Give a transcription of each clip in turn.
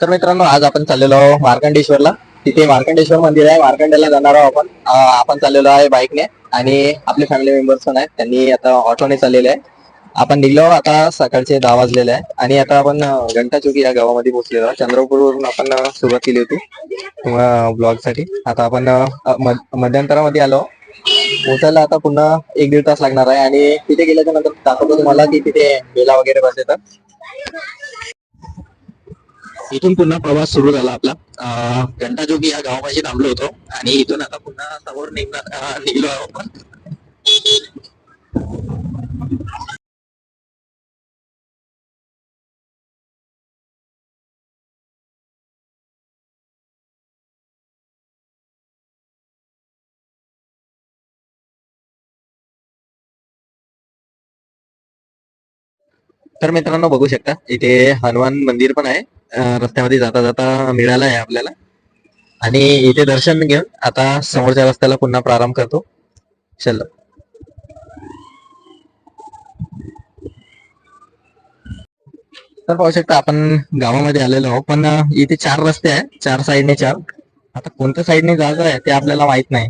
तर मित्रांनो आज आपण चाललेलो आहोत मार्कंडेश्वरला. तिथे मार्कंडेश्वर मंदिर आहे. मार्कंडेला जाणार आहोत आपण. आपण चाललेलो आहे बाईकने आणि आपले फॅमिली मेंबर्स पण आहेत. त्यांनी आता ऑटोने चाललेले आहे. आपण निघलो आता सकाळचे दहा वाजलेले आहे. आणि आता आपण अं, या गावामध्ये पोहोचलेलो आहोत. चंद्रपूरवरून आपण सुरुवात केली होती. ब्लॉगसाठी आता आपण मध्यंतरामध्ये आलो पोहोचायला आता पुन्हा एक दीड तास लागणार आहे. आणि तिथे गेल्याच्यानंतर दाखवतो तुम्हाला की तिथे मेला वगैरे बसले तर इथून पुन्हा प्रवास सुरू झाला आपला. घंटाजोगी या गावापाशी थांबलो होतो. आणि इथून आता पुन्हा समोर निघणार निघलो आहोत आपण. तर मित्रांनो बघू शकता इथे हनुमान मंदिर पण आहे. रस्त्यामध्ये जाता जाता मिळालं आहे आपल्याला. आणि इथे दर्शन घेऊन आता समोरच्या रस्त्याला पुन्हा प्रारंभ करतो. चल. तर पाहू शकता आपण गावामध्ये आलेलो आहोत पण इथे चार रस्ते आहेत चार साईडने चार. आता कोणत्या साईडने जायचं आहे ते आपल्याला माहीत नाही.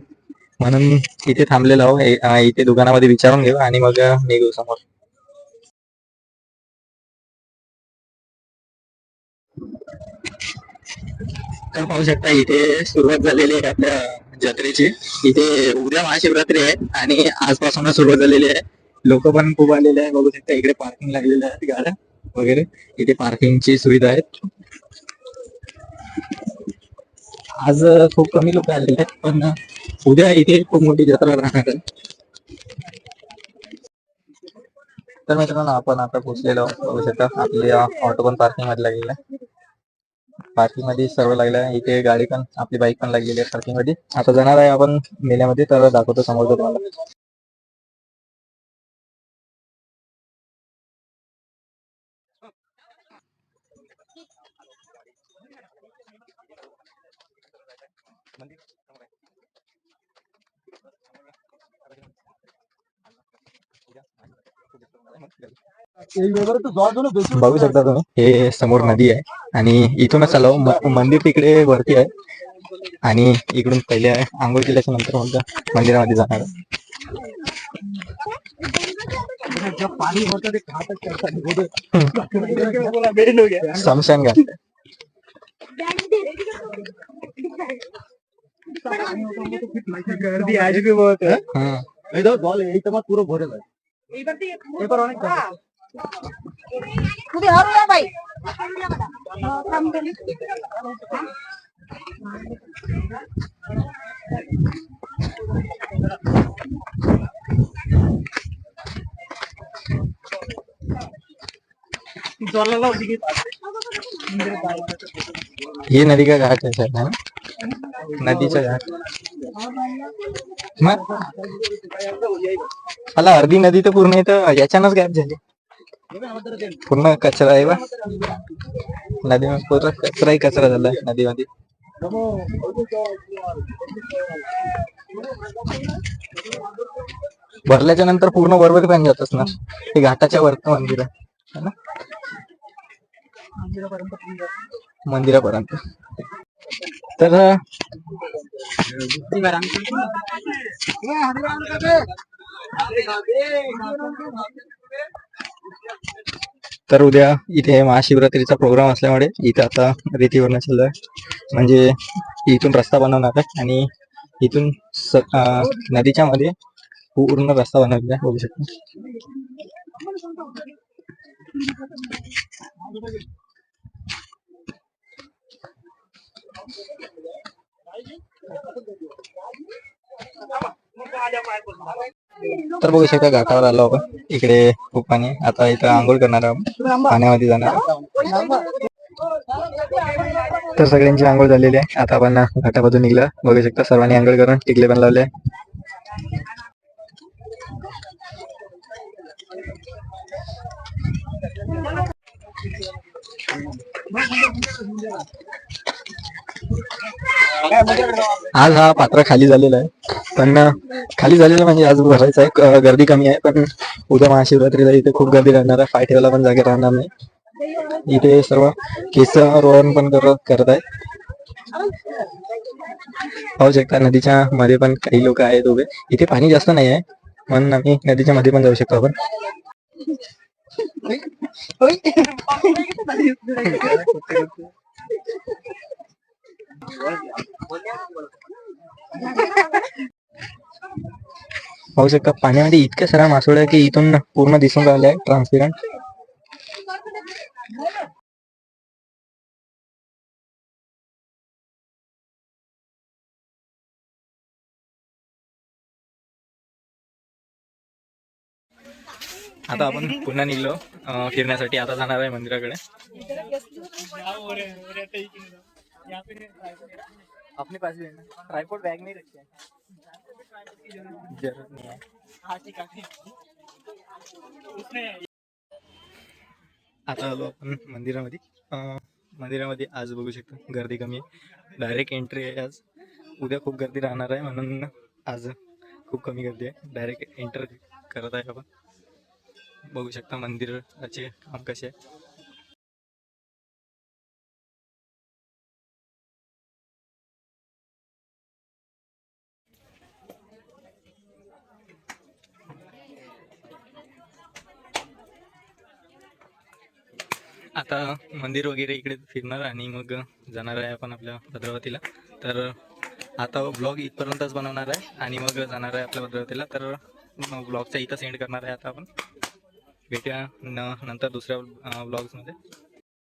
म्हणून इथे थांबलेलो आहोत इथे दुकानामध्ये विचारून घेऊ आणि मग निघू समोर. तर पाहू शकता इथे सुरुवात झालेली आहे आपल्या जत्रेची. इथे उद्या महाशिवरात्री आहे आणि आजपासून सुरुवात झालेली आहे. लोक पण खूप आलेले आहे बघू शकता इकडे पार्किंग लागलेले आहेत गाड्या वगैरे. इथे पार्किंगची सुविधा आहे आज खूप कमी लोक आलेले आहेत पण उद्या इथे खूप मोठी जत्रा राहणार आहे. तर मित्रांनो आपण आता पोहोचलेलो बघू शकता आपली ऑटो पण पार्किंगमध्ये लागलेला आहे. पार्किंगमध्ये सर्व लागलं आहे इथे गाडी पण आपली बाईक पण लागलेली आहे पार्किंगमध्ये आता जाणार आहे आपण मेल्यामध्ये तर दाखवतो समोर तुम्हाला. बघू शकता तुम्ही हे समोर नदी आहे. आणि इथूनच आलो. मंदिर तिकडे वरती आहे. आणि इकडून पहिले आंघोळ केल्याच्यानंतर मग मंदिरामध्ये जाणार आहे. शमशान घाट गर्दी आज भी बहुत है. इधर बॉल यही तो पूरा भरे भाई ही नदी का घाट आहे है ना? नदीचा घाट. मग? मला अर्धी नदी तर पूर्ण इथं याच्यानंच गायब झाली. पूर्ण कचरा आहे बा. नदी पूर्ण कचराही कचरा झाला नदीमध्ये. भरल्याच्या नंतर पूर्ण बरोबर पाणी जात असणार ते घाटाच्या वरत मंदिर आहे. है ना? मंदिरापर्यंत. तर तर उद्या इथे महाशिवरात्रीचा प्रोग्राम असल्यामुळे इथे आता रेतीवरनं चालू आहे म्हणजे इथून रस्ता बनवणार आहे आणि इथून स- नदीच्या मध्ये पूर्ण रस्ता बनवलेला आहे बघू शकता. तर बघू शकता घाटावर आलो आपण. इकडे खूप पाणी. आता इथं आंघोळ करणार आहोत. पाण्यामध्ये जाणार तर सगळ्यांची आंघोळ झालेली आहे. आता आपण घाटापासून निघलं. बघू शकता सर्वांनी आंघोळ करून टिकले पण लावले. आज हा पात्र खाली झालेला आहे. पण खाली झालेला म्हणजे आज भरायचं आहे गर्दी कमी आहे. पण उद्या महाशिवरात्रीला इथे खूप गर्दी राहणार आहे. पाय ठेवायला पण जागे राहणार नाही. इथे सर्व केस रोहन पण करत आहे. पाहू शकता नदीच्या मध्ये पण काही लोक आहेत उभे. इथे पाणी जास्त नाही आहे. म्हणून आम्ही नदीच्या मध्ये पण जाऊ शकतो आपण. पाहू शकता पाण्यामध्ये इतक्या साऱ्या मासोळ्या की इथून पूर्ण दिसून राहिल्या आहे ट्रान्सपेरंट आता आपण पुन्हा निघलो फिरण्यासाठी. आता जाणार आहे मंदिराकडे. अपने पास भी है ना। बैग में रखे जरूरत नहीं है। आता आलो आपण मंदिरामध्ये. मंदिरामध्ये आज बघू शकता गर्दी कमी आहे. डायरेक्ट एंट्री आहे आज. उद्या खूप गर्दी राहणार आहे म्हणून आज खूप कमी गर्दी आहे. डायरेक्ट एंटर करत आहे आपण. बघू शकता मंदिराचे काम कसे आहे. आता मंदिर वगैरे इकडे फिरणार आणि मग जाणार आहे आपण आपल्या भद्रावतीला. तर आता ब्लॉग इथपर्यंतच बनवणार आहे आणि मग जाणार आहे आपल्या भद्रावतीला. तर ब्लॉगचा इथं सेंड करणार आहे आता आपण. भेटूया न नंतर दुसऱ्या ब्लॉग्समध्ये